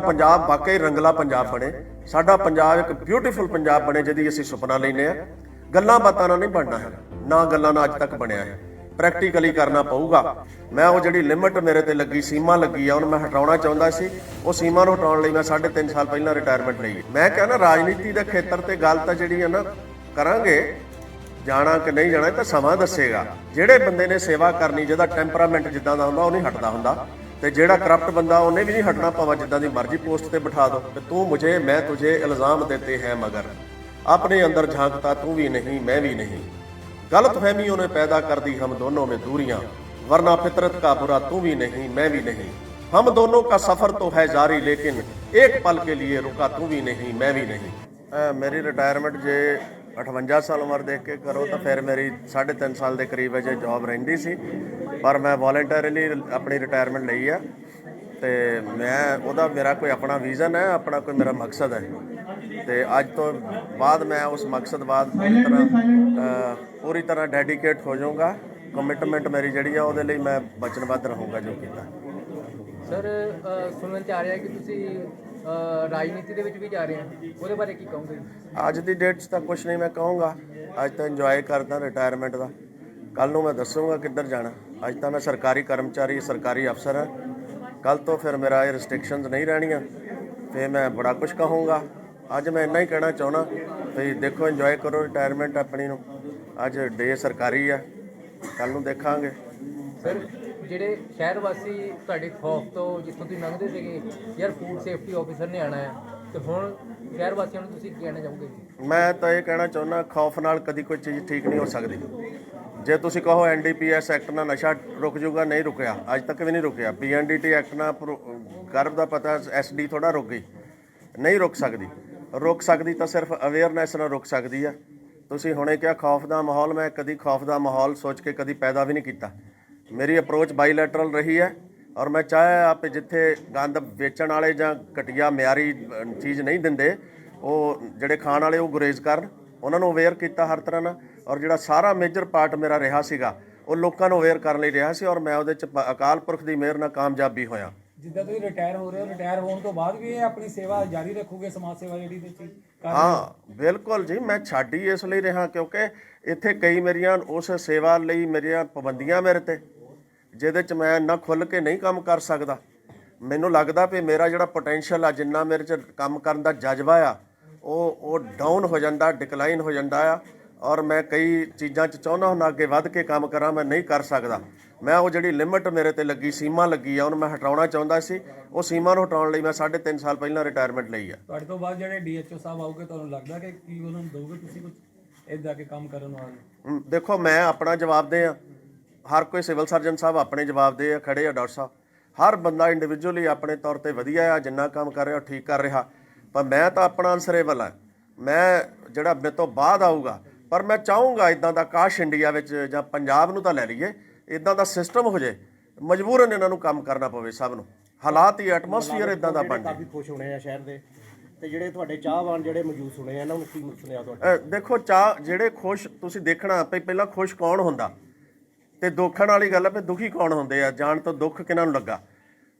ਪੰਜਾਬ ਵਾਕਈ ਰੰਗਲਾ ਪੰਜਾਬ ਬਣੇ। ਸਾਡਾ ਪੰਜਾਬ ਇੱਕ ਬਿਊਟੀਫੁਲ ਪੰਜਾਬ ਬਣੇ ਜਿਹਦੀ ਅਸੀਂ ਸੁਪਨਾ ਲੈਨੇ ਆ ਗੱਲਾਂ ਬਾਤਾਂ ਨਾਲ ਨਹੀਂ ਬਣਨਾ ਹੈ। ਨਾ ਗੱਲਾਂ ਨਾਲ ਅੱਜ ਤੱਕ ਬਣਿਆ ਹੈ। ਪ੍ਰੈਕਟੀਕਲੀ ਕਰਨਾ ਪਊਗਾ। ਮੈਂ ਉਹ ਜਿਹੜੀ ਲਿਮਟ ਮੇਰੇ ਤੇ ਲੱਗੀ, ਸੀਮਾ ਲੱਗੀ ਆ, ਉਹਨੂੰ ਮੈਂ ਹਟਾਉਣਾ ਚਾਹੁੰਦਾ ਸੀ। ਉਹ ਸੀਮਾ ਨੂੰ ਹਟਾਉਣ ਲਈ ਮੈਂ 3.5 ਸਾਲ ਪਹਿਲਾਂ ਰਿਟਾਇਰਮੈਂਟ ਲਈ। ਮੈਂ ਕਹਿੰਦਾ ਰਾਜਨੀਤੀ ਦੇ ਖੇਤਰ ਤੇ ਗੱਲ ਤਾਂ ਜਿਹੜੀ ਹੈ ਨਾ ਕਰਾਂਗੇ। ਜਾਣਾ ਕਿ ਨਹੀਂ ਜਾਣਾ ਤਾਂ ਸਮਾਂ ਦੱਸੇਗਾ। ਜਿਹੜੇ ਬੰਦੇ ਨੇ ਸੇਵਾ ਕਰਨੀ, ਜਿਹਦਾ ਟੈਂਪਰਾਮੈਂਟ ਜਿੱਦਾਂ ਦਾ ਹੁੰਦਾ, ਉਹ ਨਹੀਂ ਹਟਦਾ ਹੁੰਦਾ। ਤੇ ਜਿਹੜਾ ਕਰਪਟ ਬੰਦਾ ਉਹਨੇ ਵੀ ਨਹੀਂ ਹਟਣਾ ਭਾਵੇਂ ਜਿੱਦਾਂ ਦੀ ਮਰਜ਼ੀ ਪੋਸਟ ਤੇ ਬਿਠਾ ਦੋ ਕਿ ਤੂੰ ਮੁਝੇ ਮੈਂ ਤੁਝੇ ਇਲਜ਼ਾਮ ਦੇਤੇ ਹੈ ਮਗਰ ਆਪਣੇ ਅੰਦਰ ਝਾਂਕਤਾ ਤੂੰ ਵੀ ਨਹੀਂ ਮੈਂ ਵੀ नहीं गलत फहमियों ने पैदा कर दी हम दोनों में दूरियां वरना फितरत का बुरा तू भी नहीं मैं भी नहीं हम दोनों का सफर तो है जारी लेकिन एक पल के लिए रुका तू भी नहीं मैं भी नहीं ਅਹ ਮੇਰੀ ਰਿਟਾਇਰਮੈਂਟ ਜੇ 58 ਸਾਲ ਉਮਰ ਦੇਖ ਕੇ ਕਰੋ ਤਾਂ ਫਿਰ ਮੇਰੀ 3.5 ਸਾਲ ਦੇ ਕਰੀਬ ਅਜੇ ਜੌਬ ਰਹਿੰਦੀ ਸੀ ਪਰ ਮੈਂ ਵੋਲੰਟਰੀਲੀ ਆਪਣੀ ਰਿਟਾਇਰਮੈਂਟ ਲਈ ਆ ਤੇ ਮੈਂ ਉਹਦਾ ਮੇਰਾ ਕੋਈ ਆਪਣਾ ਵਿਜ਼ਨ ਹੈ ਆਪਣਾ ਕੋਈ ਮੇਰਾ ਮਕਸਦ ਹੈ। ਤੇ ਅੱਜ ਤੋਂ ਬਾਅਦ ਮੈਂ ਉਸ ਮਕਸਦ ਬਾਅਦ ਪੂਰੀ ਤਰ੍ਹਾਂ ਪੂਰੀ ਤਰ੍ਹਾਂ ਡੈਡੀਕੇਟ ਹੋ ਜਾਊਂਗਾ। ਕਮਿਟਮੈਂਟ ਮੇਰੀ ਜਿਹੜੀ ਆ ਉਹਦੇ ਲਈ ਮੈਂ ਵਚਨਬੱਧ ਰਹੂੰਗਾ ਜੋ ਕੀਤਾ। ਸਰ ਸੁਣਨ ਚ ਆ ਰਿਹਾ ਕਿ ਤੁਸੀਂ ਰਾਜਨੀਤੀ ਦੇ ਵਿੱਚ ਵੀ ਜਾ ਰਹੇ ਹੋ। ਉਹਦੇ ਬਾਰੇ ਕੀ ਕਹੋਗੇ? ਅੱਜ ਦੀ ਡੇਟ 'ਚ ਤਾਂ ਕੁਝ ਨਹੀਂ ਮੈਂ ਕਹੂੰਗਾ। ਅੱਜ ਤਾਂ ਇੰਜੋਏ ਕਰਦਾ ਰਿਟਾਇਰਮੈਂਟ ਦਾ। ਕੱਲ ਨੂੰ ਮੈਂ ਦੱਸੂਗਾ ਕਿੱਧਰ ਜਾਣਾ। ਅੱਜ ਤਾਂ ਮੈਂ ਸਰਕਾਰੀ ਕਰਮਚਾਰੀ ਸਰਕਾਰੀ ਅਫਸਰ ਹਾਂ। ਕੱਲ ਤੋਂ ਫਿਰ ਮੇਰਾ ਇਹ ਰਿਸਟ੍ਰਿਕਸ਼ਨਸ ਨਹੀਂ ਰਹਿਣੀਆਂ। ਤੇ ਮੈਂ ਬੜਾ ਕੁਝ ਕਹੂੰਗਾ। ਅੱਜ ਮੈਂ ਇੰਨਾ ਹੀ ਕਹਿਣਾ ਚਾਹਣਾ ਵੀ ਦੇਖੋ ਇੰਜੋਏ ਕਰੋ ਰਿਟਾਇਰਮੈਂਟ ਆਪਣੀ ਨੂੰ। ਅੱਜ ਡੇ ਸਰਕਾਰੀ ਆ। ਕੱਲ ਨੂੰ ਦੇਖਾਂਗੇ। ਸਰ ਜਿਹੜੇ ਸ਼ਹਿਰ ਵਾਸੀ ਤੁਹਾਡੇ ਖੌਫ ਤੋਂ ਜਿੱਥੋਂ ਤੁਸੀਂ ਲੰਘਦੇ ਸੀਗੇ ਯਾਰ ਫੂਡ ਸੇਫਟੀ ਆਫੀਸਰ ਨੇ ਆਣਾ ਹੈ ਤੇ ਹੁਣ ਸ਼ਹਿਰ ਵਾਸੀਆਂ ਨੂੰ ਤੁਸੀਂ ਕੀ ਕਹਿਣਾ ਚਾਹੋਗੇ? ਮੈਂ ਤਾਂ ਇਹ ਕਹਿਣਾ ਚਾਹੁੰਦਾ ਖੌਫ ਨਾਲ ਕਦੀ ਕੋਈ ਚੀਜ਼ ਠੀਕ ਨਹੀਂ ਹੋ ਸਕਦੀ। ਜੇ ਤੁਸੀਂ ਕਹੋ ਐਨਡੀਪੀਐਸ ਐਕਟ ਨਾਲ ਨਸ਼ਾ ਰੁਕ ਜਾਊਗਾ ਨਹੀਂ ਰੁਕਿਆ। ਅੱਜ ਤੱਕ ਵੀ ਨਹੀਂ ਰੁਕਿਆ। ਪੀਐਨਡੀਟੀ ਐਕਟ ਨਾਲ ਪ੍ਰੋ- ਗਰਭ ਦਾ ਪਤਾ ਐਸਡੀ ਥੋੜਾ ਰੁਕ। ਗਈ ਨਹੀਂ ਰੁਕ ਸਕਦੀ। ਰੁਕ ਸਕਦੀ ਤਾਂ ਸਿਰਫ ਅਵੇਅਰਨੈਸ ਨਾਲ ਰੁਕ ਸਕਦੀ ਆ। ਤੁਸੀਂ ਹੁਣੇ ਕਿਹਾ ਖੌਫ ਦਾ ਮਾਹੌਲ, ਮੈਂ ਕਦੀ ਖੌਫ ਦਾ ਮਾਹੌਲ ਸੋਚ ਕੇ ਕਦੀ ਪੈਦਾ ਵੀ ਨਹੀਂ ਕੀਤਾ। ਮੇਰੀ ਅਪਰੋਚ ਬਾਈਲੈਟਰਲ ਰਹੀ ਹੈ ਔਰ ਮੈਂ ਚਾਹਿਆ ਆਪੇ ਜਿੱਥੇ ਗੰਦ ਵੇਚਣ ਵਾਲੇ ਜਾਂ ਘਟੀਆ ਮਿਆਰੀ ਚੀਜ਼ ਨਹੀਂ ਦਿੰਦੇ, ਉਹ ਜਿਹੜੇ ਖਾਣ ਵਾਲੇ ਉਹ ਗੁਰੇਜ਼ ਕਰਨ। ਉਹਨਾਂ ਨੂੰ ਅਵੇਅਰ ਕੀਤਾ ਹਰ ਤਰ੍ਹਾਂ ਨਾਲ ਔਰ ਜਿਹੜਾ ਸਾਰਾ ਮੇਜਰ ਪਾਰਟ ਮੇਰਾ ਰਿਹਾ ਸੀਗਾ ਉਹ ਲੋਕਾਂ ਨੂੰ ਅਵੇਅਰ ਕਰਨ ਲਈ ਰਿਹਾ ਸੀ ਔਰ ਮੈਂ ਉਹਦੇ ਚ ਪ- ਅਕਾਲ ਪੁਰਖ ਦੀ ਮਿਹਰ ਨਾਲ ਕਾਮਯਾਬੀ ਹੋਇਆ। ਜਿੱਦਾਂ ਤੁਸੀਂ ਰਿਟਾਇਰ ਹੋ ਰਹੇ ਹੋ ਰਿਟਾਇਰ ਹੋਣ ਤੋਂ ਬਾਅਦ ਵੀ ਇਹ ਆਪਣੀ ਸੇਵਾ ਜਾਰੀ ਰੱਖੋਗੇ ਸਮਾਜ ਸੇਵਾ ਜਿਹੜੀ ਤੁਸੀਂ ਕਰ ਹਾਂ ਬਿਲਕੁਲ ਜੀ ਮੈਂ ਛੱਡ ਹੀ ਇਸ ਲਈ ਰਿਹਾ ਕਿਉਂਕਿ ਇੱਥੇ ਕਈ ਮੇਰੀਆਂ ਉਸ ਸੇਵਾ ਲਈ ਮੇਰੀਆਂ ਪਾਬੰਦੀਆਂ ਮੇਰੇ ਤੇ ਜਿਹਦੇ ਚ ਮੈਂ ਨਾ ਖੁੱਲ ਕੇ ਨਹੀਂ ਕੰਮ ਕਰ ਸਕਦਾ। ਮੈਨੂੰ ਲੱਗਦਾ ਵੀ ਮੇਰਾ ਜਿਹੜਾ ਪੋਟੈਂਸ਼ੀਅਲ ਆ ਜਿੰਨਾ ਮੇਰੇ ਚ ਕੰਮ ਕਰਨ ਦਾ ਜਜ਼ਬਾ ਆ ਉਹ ਉਹ ਡਾਊਨ ਹੋ ਜਾਂਦਾ ਡਿਕਲਾਈਨ ਹੋ ਜਾਂਦਾ ਆ ਔਰ ਮੈਂ ਕਈ ਚੀਜ਼ਾਂ ਚ ਚਾਹੁੰਦਾ ਹੁੰਦਾ ਅੱਗੇ ਵੱਧ ਕੇ ਕੰਮ ਕਰਾਂ ਮੈਂ ਨਹੀਂ ਕਰ ਸਕਦਾ। ਮੈਂ ਉਹ ਜਿਹੜੀ ਲਿਮਟ ਮੇਰੇ ਤੇ ਲੱਗੀ ਸੀਮਾ ਲੱਗੀ ਆ ਉਹਨੂੰ ਮੈਂ ਹਟਾਉਣਾ ਚਾਹੁੰਦਾ ਸੀ। ਉਹ ਸੀਮਾ ਨੂੰ ਹਟਾਉਣ ਲਈ ਮੈਂ 3.5 ਸਾਲ ਪਹਿਲਾਂ ਰਿਟਾਇਰਮੈਂਟ ਲਈ ਆ। ਤੁਹਾਡੇ ਤੋਂ ਬਾਅਦ ਜਿਹੜੇ ਡੀਐਚਓ ਸਾਹਿਬ ਆਉਗੇ ਤੁਹਾਨੂੰ ਲੱਗਦਾ ਕਿ ਕੀ ਉਹਨਾਂ ਨੂੰ ਦੋਗੇ ਤੁਸੀਂ ਕੁਝ ਇਦਾਂ ਕੇ ਕੰਮ ਕਰਨ ਵਾਲੇ? ਦੇਖੋ ਮੈਂ ਆਪਣਾ ਜਵਾਬ ਦੇ ਆ। ਹਰ ਕੋਈ ਸਿਵਲ ਸਰਜਨ ਸਾਹਿਬ ਆਪਣੇ ਜਵਾਬ ਦੇ ਆ ਖੜੇ ਆ ਡਾਕਟਰ ਸਾਹਿਬ। ਹਰ ਬੰਦਾ ਇੰਡੀਵਿਜੂਅਲੀ ਆਪਣੇ ਤੌਰ ਤੇ ਵਧੀਆ ਆ ਜਿੰਨਾ ਕੰਮ ਕਰ ਰਿਹਾ ਠੀਕ ਕਰ ਰਿਹਾ। ਪਰ ਮੈਂ ਤਾਂ ਆਪਣਾ ਅਨਸਰੇਬਲ ਆ ਮੈਂ ਜਿਹੜਾ ਮੇਰੇ ਤੋਂ ਬਾਅਦ ਆਊਗਾ ਪਰ ਮੈਂ ਚਾਹੂੰਗਾ ਇਦਾਂ ਦਾ ਕਾਸ਼ ਇੰਡੀਆ ਵਿੱਚ ਜਾਂ ਪੰਜਾਬ ਨੂੰ ਤਾਂ ਲੈ ਲਈਏ ਇਦਾਂ ਦਾ ਸਿਸਟਮ ਹੋ ਜੇ ਮਜਬੂਰਨ ਇਹਨਾਂ ਨੂੰ ਕੰਮ ਕਰਨਾ ਪਵੇ ਸਭ ਨੂੰ। ਹਾਲਾਤ ਹੀ ਐਟਮੋਸਫੀਅਰ ਇਦਾਂ ਦਾ ਬਣ ਕਾਫੀ ਖੁਸ਼ ਹੋਣੇ ਆ ਸ਼ਹਿਰ ਦੇ ਤੇ ਜਿਹੜੇ ਤੁਹਾਡੇ ਚਾਹਵਾਨ ਜਿਹੜੇ ਮੌਜੂਦ ਸੁਣੇ ਆ ਇਹਨਾਂ ਨੂੰ ਕੀ ਸੁਣਿਆ ਤੁਹਾਡਾ? ਦੇਖੋ ਚਾਹ ਜਿਹੜੇ ਖੁਸ਼ ਤੁਸੀਂ ਦੇਖਣਾ ਵੀ ਪਹਿਲਾਂ ਖੁਸ਼ ਕੌਣ ਹੁੰਦਾ? ਤੇ ਦੁੱਖਣ ਵਾਲੀ ਗੱਲ ਹੈ ਵੀ ਦੁਖੀ ਕੌਣ ਹੁੰਦੇ ਆ? ਜਾਣ ਤੋਂ ਦੁੱਖ ਕਿਹਨਾਂ ਨੂੰ ਲੱਗਾ?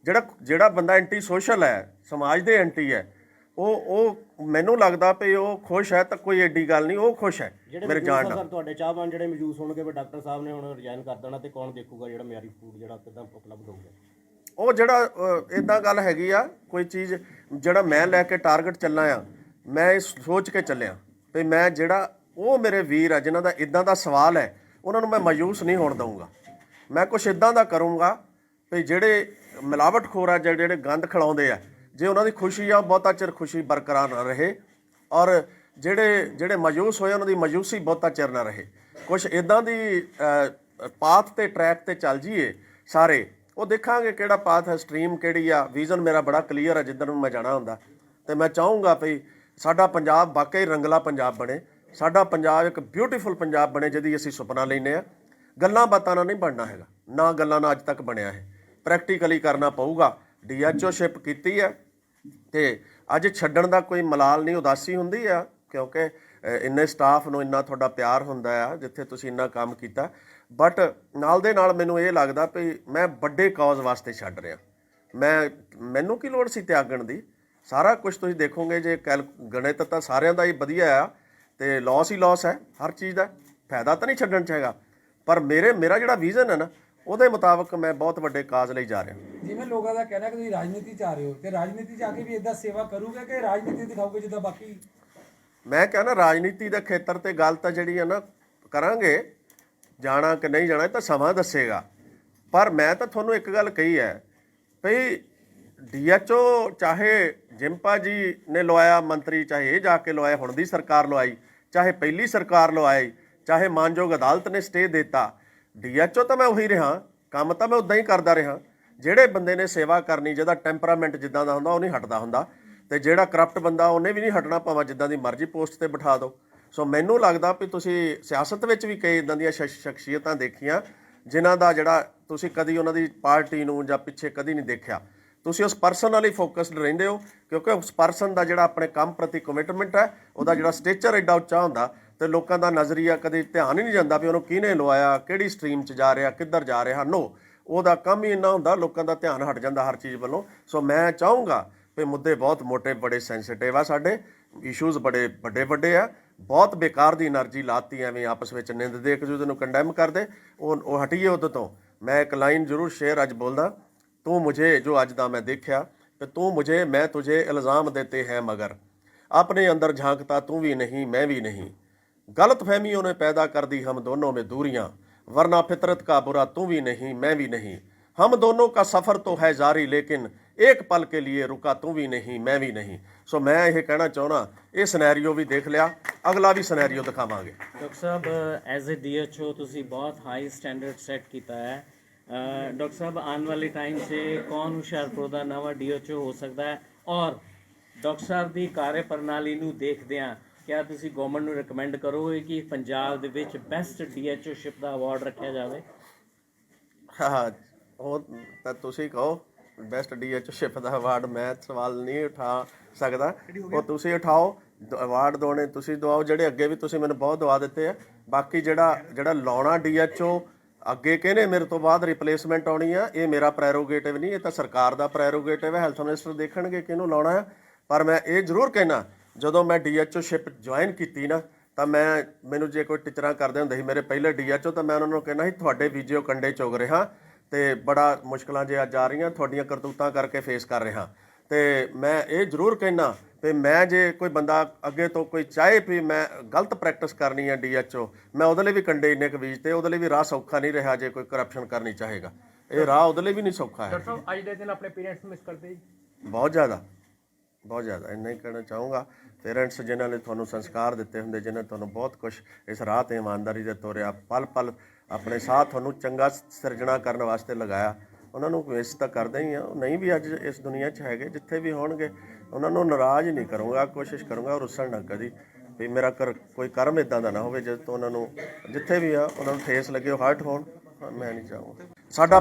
ਜਿਹੜਾ ਜਿਹੜਾ ਬੰਦਾ ਐਂਟੀ ਸੋਸ਼ਲ ਹੈ ਸਮਾਜ ਦੇ ਐਂਟੀ ਹੈ ਉਹ ਉਹ ਮੈਨੂੰ ਲੱਗਦਾ ਵੀ ਉਹ ਖੁਸ਼ ਹੈ ਤਾਂ ਕੋਈ ਐਡੀ ਗੱਲ ਨਹੀਂ ਉਹ ਖੁਸ਼ ਹੈ ਜਿਹੜੇ ਮੇਰੇ ਜਾਣ ਸਰ ਤੁਹਾਡੇ ਚਾਹਵਾਨ ਜਿਹੜੇ ਮੌਜੂਦ ਹੋਣਗੇ ਵੀ ਡਾਕਟਰ ਸਾਹਿਬ ਨੇ ਹੁਣ ਰਿਜ਼ਾਈਨ ਕਰ ਦੇਣਾ ਤੇ ਕੌਣ ਦੇਖੂਗਾ ਜਿਹੜਾ ਮਿਆਰੀ ਫੂਡ ਜਿਹੜਾ ਕਿਦਾਂ ਉਪਲਬਧ ਹੋਊਗਾ? ਉਹ ਜਿਹੜਾ ਇਦਾਂ ਗੱਲ ਹੈਗੀ ਆ ਕੋਈ ਚੀਜ਼ ਜਿਹੜਾ ਮੈਂ ਲੈ ਕੇ ਟਾਰਗੇਟ ਚੱਲਾਂ ਆ ਮੈਂ ਇਹ ਸੋਚ ਕੇ ਚੱਲਿਆ ਵੀ ਮੈਂ ਜਿਹੜਾ ਉਹ ਮੇਰੇ ਵੀਰ ਆ ਜਿਨ੍ਹਾਂ ਦਾ ਇਦਾਂ ਦਾ ਸਵਾਲ ਹੈ ਉਹਨਾਂ ਨੂੰ ਮੈਂ ਮਾਯੂਸ ਨਹੀਂ ਹੋਣ ਦਊਂਗਾ। ਮੈਂ ਕੁਝ ਇਦਾਂ ਦਾ ਕਰੂੰਗਾ ਵੀ ਜਿਹੜੇ ਮਿਲਾਵਟਖੋਰ ਆ ਜਿਹੜੇ ਗੰਦ ਖਿਲਾਉਂਦੇ ਆ ਜੇ ਉਹਨਾਂ ਦੀ ਖੁਸ਼ੀ ਆ ਉਹ ਬਹੁਤਾ ਚਿਰ ਖੁਸ਼ੀ ਬਰਕਰਾਰ ਨਾ ਰਹੇ ਔਰ ਜਿਹੜੇ ਜਿਹੜੇ ਮਾਯੂਸ ਹੋਏ ਉਹਨਾਂ ਦੀ ਮਾਯੂਸੀ ਬਹੁਤਾ ਚਿਰ ਨਾ ਰਹੇ। ਕੁਝ ਇਦਾਂ ਦੀ ਪਾਥ ਤੇ ਟਰੈਕ ਤੇ ਚੱਲ ਜੀਏ ਸਾਰੇ, ਉਹ ਦੇਖਾਂਗੇ ਕਿਹੜਾ ਪਾਥ ਹੈ, ਸਟਰੀਮ ਕਿਹੜੀ ਆ। ਵਿਜ਼ਨ ਮੇਰਾ ਬੜਾ ਕਲੀਅਰ ਹੈ ਜਿੱਧਰ ਨੂੰ ਮੈਂ ਜਾਣਾ ਹੁੰਦਾ। ਤੇ ਮੈਂ ਚਾਹੂੰਗਾ ਵੀ ਸਾਡਾ ਪੰਜਾਬ ਵਾਕਈ ਰੰਗਲਾ ਪੰਜਾਬ ਬਣੇ। ਸਾਡਾ ਪੰਜਾਬ ਇੱਕ ਬਿਊਟੀਫੁਲ ਪੰਜਾਬ ਬਣੇ, ਜਿਹਦੀ ਅਸੀਂ ਸੁਪਨਾ ਲੈਨੇ ਆ। ਗੱਲਾਂ ਬਾਤਾਂ ਨਾਲ ਨਹੀਂ ਬਣਨਾ ਹੈਗਾ। ਨਾ ਗੱਲਾਂ ਨਾਲ ਅੱਜ ਤੱਕ ਬਣਿਆ ਹੈ। ਪ੍ਰੈਕਟੀਕਲੀ ਕਰਨਾ ਪਊਗਾ। ਡੀਐਚਓਸ਼ਿਪ ਕੀਤੀ ਹੈ। ਤੇ ਅੱਜ ਛੱਡਣ ਦਾ ਕੋਈ ਮਲਾਲ ਨਹੀਂ, ਉਦਾਸੀ ਹੁੰਦੀ ਆ, ਕਿਉਂਕਿ ਇੰਨੇ ਸਟਾਫ ਨੂੰ ਇੰਨਾ ਤੁਹਾਡਾ ਪਿਆਰ ਹੁੰਦਾ ਆ, ਜਿੱਥੇ ਤੁਸੀਂ ਇੰਨਾ ਕੰਮ ਕੀਤਾ। ਬਟ ਨਾਲ ਦੇ ਨਾਲ ਮੈਨੂੰ ਇਹ ਲੱਗਦਾ ਵੀ ਮੈਂ ਵੱਡੇ ਕਾਜ਼ ਵਾਸਤੇ ਛੱਡ ਰਿਹਾ। ਮੈਂ, ਮੈਨੂੰ ਕੀ ਲੋੜ ਸੀ ਤਿਆਗਣ ਦੀ? ਸਾਰਾ ਕੁਝ ਤੁਸੀਂ ਦੇਖੋਗੇ, ਜੇ ਕੈਲ, ਗਣਿਤ ਤਾਂ ਸਾਰਿਆਂ ਦਾ ਹੀ ਵਧੀਆ ਆ, ਤੇ ਲਾਸ ਹੀ ਲਾਸ ਹੈ ਹਰ ਚੀਜ਼ ਦਾ, ਫਾਇਦਾ ਤਾਂ ਨਹੀਂ ਛੱਡਣ ਚ ਹੈਗਾ। ਪਰ ਮੇਰੇ, ਮੇਰਾ ਜਿਹੜਾ ਵਿਜ਼ਨ ਹੈ ਨਾ, ਉਹਦੇ ਮੁਤਾਬਕ ਮੈਂ ਬਹੁਤ ਵੱਡੇ ਕਾਜ਼ ਲਈ ਜਾ ਰਿਹਾ। ਜਿਵੇਂ ਲੋਕਾਂ ਦਾ ਕਹਿਣਾ ਕਿ ਤੁਸੀਂ ਰਾਜਨੀਤੀ ਚ ਆ ਰਹੇ ਹੋ, ਤੇ ਰਾਜਨੀਤੀ ਚ ਆ ਕੇ ਵੀ ਇਦਾਂ ਸੇਵਾ ਕਰੋਗੇ ਕਿ ਰਾਜਨੀਤੀ ਦਿਖਾਓਗੇ ਜਿੱਦਾਂ ਬਾਕੀ? ਮੈਂ ਕਹਿੰਦਾ ਰਾਜਨੀਤੀ ਦੇ ਖੇਤਰ ਤੇ ਗੱਲ ਤਾਂ ਜਿਹੜੀ ਹੈ ਨਾ ਕਰਾਂਗੇ, ਜਾਣਾ ਕਿ ਨਹੀਂ ਜਾਣਾ ਇਹ ਤਾਂ ਸਮਾਂ ਦੱਸੇਗਾ। ਪਰ ਮੈਂ ਤਾਂ ਤੁਹਾਨੂੰ ਇੱਕ ਗੱਲ ਕਹੀ ਹੈ ਭਈ ਡੀਐਚਓ ਚਾਹੇ ਜਿੰਪਾ ਜੀ ਨੇ ਲਵਾਇਆ, ਮੰਤਰੀ ਚਾਹੇ ਇਹ ਜਾ ਕੇ ਲਵਾਇਆ ਹੁਣ ਦੀ ਸਰਕਾਰ ਲਵਾਈ, ਚਾਹੇ ਪਹਿਲੀ ਸਰਕਾਰ ਲਵਾਈ, ਚਾਹੇ ਮਾਨਯੋਗ ਅਦਾਲਤ ਨੇ ਸਟੇ ਦਿੱਤਾ, ਡੀਐਚਓ ਤਾਂ ਮੈਂ ਉਹੀ ਰਿਹਾ, ਕੰਮ ਤਾਂ ਮੈਂ ਉਦਾਂ ਹੀ ਕਰਦਾ ਰਿਹਾ। ਜਿਹੜੇ ਬੰਦੇ ਨੇ ਸੇਵਾ ਕਰਨੀ, ਜਿਹਦਾ ਟੈਂਪਰਾਮੈਂਟ ਜਿੱਦਾਂ ਦਾ ਹੁੰਦਾ, ਉਹ ਨਹੀਂ ਹਟਦਾ ਹੁੰਦਾ। ਤੇ ਜਿਹੜਾ ਕਰਪਟ ਬੰਦਾ, ਉਹਨੇ ਵੀ ਨਹੀਂ ਹਟਣਾ ਭਾਵੇਂ ਜਿੱਦਾਂ ਦੀ ਮਰਜ਼ੀ ਪੋਸਟ ਤੇ ਬਿਠਾ ਦਿਓ ਸੋ ਮੈਨੂੰ ਲੱਗਦਾ ਵੀ ਤੁਸੀਂ ਸਿਆਸਤ ਵਿੱਚ ਵੀ ਕਈ ਇਦਾਂ ਦੀਆਂ ਸ਼ਖਸੀਅਤਾਂ ਦੇਖੀਆਂ, ਜਿਨ੍ਹਾਂ ਦਾ ਜਿਹੜਾ ਤੁਸੀਂ ਕਦੀ ਉਹਨਾਂ ਦੀ ਪਾਰਟੀ ਨੂੰ ਜਾਂ ਪਿੱਛੇ ਕਦੀ ਨਹੀਂ ਦੇਖਿਆ। ਤੁਸੀਂ ਉਸ ਪਰਸਨ ਵਾਲੀ ਫੋਕਸਡ ਰਹਿੰਦੇ ਹੋ, ਕਿਉਂਕਿ ਉਸ ਪਰਸਨ ਦਾ ਜਿਹੜਾ ਆਪਣੇ ਕੰਮ ਪ੍ਰਤੀ ਕਮਿਟਮੈਂਟ ਹੈ, ਉਹਦਾ ਜਿਹੜਾ ਸਟੇਚਰ ਐਡਾ ਉੱਚਾ ਹੁੰਦਾ, ਤੇ ਲੋਕਾਂ ਦਾ ਨਜ਼ਰੀਆ ਕਦੇ ਧਿਆਨ ਹੀ ਨਹੀਂ ਜਾਂਦਾ ਵੀ ਉਹਨੂੰ ਕਿਹਨੇ ਲਵਾਇਆ ਕਿਹੜੀ ਸਟਰੀਮ 'ਚ ਜਾ ਰਿਹਾ, ਕਿੱਧਰ ਜਾ ਰਿਹਾ। ਨੋ ਉਹਦਾ ਕੰਮ ਹੀ ਇੰਨਾ ਹੁੰਦਾ, ਲੋਕਾਂ ਦਾ ਧਿਆਨ ਹਟ ਜਾਂਦਾ ਹਰ ਚੀਜ਼ ਵੱਲੋਂ। ਸੋ ਮੈਂ ਚਾਹੂੰਗਾ ਵੀ ਮੁੱਦੇ ਬਹੁਤ ਮੋٹے ਬੜੇ ਸੈਂਸਿਟਿਵ ਆ ਸਾਡੇ। ਇਸ਼ੂਜ਼ ਬੜੇ ਵੱਡੇ ਵੱਡੇ ਆ। ਬਹੁਤ ਬੇਕਾਰ ਦੀ એનર્ਜੀ ਲਾਤੀ ਐਵੇਂ ਆਪਸ ਵਿੱਚ ਨਿੰਦਦੇ ਇੱਕ ਦੂਜੇ ਨੂੰ ਕੰਡੈਮ ਕਰਦੇ, ਉਹ ਉਹ ਹਟੀਏ ਉਹਦੇ ਤੋਂ। ਮੈਂ ਇੱਕ ਲਾਈਨ ਜ਼ਰੂਰ ਸ਼ੇਅਰ ਅੱਜ ਬੋਲਦਾ। ਤੂੰ ਮੁਝੇ ਜੋ ਅੱਜ ਦਾ ਮੈਂ ਦੇਖਿਆ ਕਿ ਤੂੰ ਮੁਝੇ, ਮੈਂ ਤੁਝੇ ਇਲਜ਼ਾਮ ਦੇਤੇ ਹੈ ਮਗਰ। ਆਪਣੇ ਅੰਦਰ ਝਾਂਕਤਾ ਤੂੰ ਵੀ ਨਹੀਂ, ਮੈਂ ਵੀ ਨਹੀਂ। ਗਲਤ ਫਹਿਮੀ ਉਹਨੇ ਪੈਦਾ ਕਰਦੀ ਹਮ ਦੋਨੋਂ ਮੇ ਦੂਰੀਆਂ। वरना फितरत का बुरा तू भी नहीं मैं भी नहीं हम दोनों का सफर तो है जारी लेकिन एक पल के लिए रुका तू भी नहीं मैं भी नहीं ਸੋ ਮੈਂ ਇਹ ਕਹਿਣਾ ਚਾਹਣਾ ਇਹ ਸਿਨੈਰੀਓ ਵੀ ਦੇਖ ਲਿਆ ਅਗਲਾ ਵੀ ਸਿਨੈਰੀਓ ਦਿਖਾਵਾਂਗੇ ਡਾਕਟਰ ਸਾਹਿਬ ਐਜ਼ ਅ ਡੀਐਚਓ ਤੁਸੀਂ ਬਹੁਤ ਹਾਈ ਸਟੈਂਡਰਡ ਸੈੱਟ ਕੀਤਾ ਹੈ ਅ, ਡਾਕਟਰ ਸਾਹਿਬ ਆਉਣ ਵਾਲੇ ਟਾਈਮ 'ਚ ਕੌਣ ਹੁਸ਼ਿਆਰਪੁਰ ਦਾ ਨਵਾਂ ਡੀਐਚਓ ਹੋ ਸਕਦਾ ਹੈ ਔਰ ਡਾਕਟਰ ਸਾਹਿਬ ਦੀ ਕਾਰਜ ਪ੍ਰਣਾਲੀ ਨੂੰ ਦੇਖਦਿਆਂ ਕਿਆ ਤੁਸੀਂ ਗਵਰਨਮੈਂਟ ਨੂੰ ਰეკਮੈਂਡ ਕਰੋਗੇ ਕਿ ਪੰਜਾਬ ਦੇ ਵਿੱਚ ਬੈਸਟ ਡੀਐਚਓਸ਼ਿਪ ਦਾ ਅਵਾਰਡ ਰੱਖਿਆ ਜਾਵੇ? ਹਾਂ ਉਹ ਤਾਂ ਤੁਸੀਂ ਕਹੋ ਬੈਸਟ ਡੀਐਚਸ਼ਿਪ ਦਾ ਅਵਾਰਡ ਮੈਂ ਸਵਾਲ ਨਹੀਂ ਉਠਾ ਸਕਦਾ। ਉਹ ਤੁਸੀਂ ਉਠਾਓ ਅਵਾਰਡ ਦੋਣੇ ਤੁਸੀਂ ਦਵਾਓ ਜਿਹੜੇ ਅੱਗੇ ਵੀ ਤੁਸੀਂ ਮੈਨੂੰ ਬਹੁਤ ਦਵਾ ਦਿੱਤੇ ਆ। ਬਾਕੀ ਜਿਹੜਾ ਜਿਹੜਾ ਲਾਉਣਾ ਡੀਐਚਓ ਅੱਗੇ ਕਿਹਨੇ ਮੇਰੇ ਤੋਂ ਬਾਅਦ ਰਿਪਲੇਸਮੈਂਟ ਆਉਣੀ ਆ ਇਹ ਮੇਰਾ ਪ੍ਰੈਰੋਗੇਟਿਵ ਨਹੀਂ ਇਹ ਤਾਂ ਸਰਕਾਰ ਦਾ ਪ੍ਰੈਰੋਗੇਟਿਵ ਹੈ ਹੈਲਥ ਮਿਨਿਸਟਰ ਦੇਖਣਗੇ ਕਿਹਨੂੰ ਲਾਉਣਾ ਹੈ ਪਰ ਮੈਂ ਇਹ ਜ਼ਰੂਰ ਕਹਿਣਾ ਜਦੋਂ ਮੈਂ ਡੀਐਚਓਸ਼ਿਪ ਜੁਆਇਨ ਕੀਤੀ ਨਾ ਤਾਂ ਮੈਂ ਮੈਨੂੰ ਜੇ ਕੋਈ ਟੀਚਰਾਂ ਕਰਦੇ ਹੁੰਦੇ ਸੀ ਮੇਰੇ ਪਹਿਲੇ ਡੀਐਚਓ ਤਾਂ ਮੈਂ ਉਹਨਾਂ ਨੂੰ ਕਹਿਣਾ ਸੀ ਤੁਹਾਡੇ ਵੀਜੀਓ ਕੰਡੇ ਚੁਗ ਰਿਹਾ ਤੇ ਬੜਾ ਮੁਸ਼ਕਲਾਂ ਜੇ ਅੱਜ ਆ ਰਹੀਆਂ ਤੁਹਾਡੀਆਂ ਕਰਤੂਤਾਂ ਕਰਕੇ ਫੇਸ ਕਰ ਰਿਹਾ। ਤੇ ਮੈਂ ਇਹ ਜ਼ਰੂਰ ਕਹਿਣਾ ਵੀ ਮੈਂ ਜੇ ਕੋਈ ਬੰਦਾ ਅੱਗੇ ਤੋਂ ਕੋਈ ਚਾਹੇ ਵੀ ਮੈਂ ਗਲਤ ਪ੍ਰੈਕਟਿਸ ਕਰਨੀ ਹੈ ਡੀਐਚਓ ਮੈਂ ਉਹਦੇ ਲਈ ਵੀ ਕੰਡੇ ਇੰਨੇ ਕੁ ਬੀਜ ਤੇ ਉਹਦੇ ਲਈ ਵੀ ਰਾਹ ਸੌਖਾ ਨਹੀਂ ਰਿਹਾ ਜੇ ਕੋਈ ਕਰਪਸ਼ਨ ਕਰਨੀ ਚਾਹੇਗਾ। ਇਹ ਰਾਹ ਉਹਦੇ ਲਈ ਵੀ ਨਹੀਂ ਸੌਖਾ ਹੈ ਡਾਕਟਰ ਸਾਹਿਬ ਅੱਜ ਦੇ ਦਿਨ ਆਪਣੇ ਪੇਰੈਂਟਸ ਮਿਸ ਕਰਦੇ ਜੀ। ਬਹੁਤ ਜ਼ਿਆਦਾ। ਬਹੁਤ ਜ਼ਿਆਦਾ। ਇੰਨਾ ਹੀ ਕਹਿਣਾ ਚਾਹੂੰਗਾ। ਪੇਰੈਂਟਸ ਜਿਨ੍ਹਾਂ ਨੇ ਤੁਹਾਨੂੰ ਸੰਸਕਾਰ ਦਿੱਤੇ ਹੁੰਦੇ, ਜਿਨ੍ਹਾਂ ਨੇ ਤੁਹਾਨੂੰ ਬਹੁਤ ਕੁਝ ਇਸ ਰਾਹ ਤੇ ਇਮਾਨਦਾਰੀ ਦੇ ਤੋਰਿਆ ਪਲ ਪਲ ਆਪਣੇ ਸਾਥ ਤੁਹਾਨੂੰ ਚੰਗਾ ਸਿਰਜਣਾ ਕਰਨ ਵਾਸਤੇ ਲਗਾਇਆ। ਉਹਨਾਂ ਨੂੰ ਵੇਸ ਤਾਂ ਕਰਦੇ ਹੀ ਆ। ਉਹ ਨਹੀਂ ਵੀ ਅੱਜ ਇਸ ਦੁਨੀਆ 'ਚ ਹੈਗੇ, ਜਿੱਥੇ ਵੀ ਹੋਣਗੇ, ਉਹਨਾਂ ਨੂੰ ਨਾਰਾਜ਼ ਨਹੀਂ ਕਰੂੰਗਾ, ਕੋਸ਼ਿਸ਼ ਕਰੂੰਗਾ ਰੁੱਸਣ ਨਾ ਕਦੀ। ਵੀ ਮੇਰਾ ਕਰ, ਕੋਈ ਕਰਮ ਇਦਾਂ ਦਾ ਨਾ ਹੋਵੇ ਜਿਸ ਤੋਂ ਉਹਨਾਂ ਨੂੰ, ਜਿੱਥੇ ਵੀ ਆ, ਉਹਨਾਂ ਨੂੰ ਠੇਸ ਲੱਗੇ, ਉਹ ਹਰਟ ਹੋਣ, ਮੈਂ ਨਹੀਂ ਚਾਹੂੰਗਾ। ਸਾਡਾ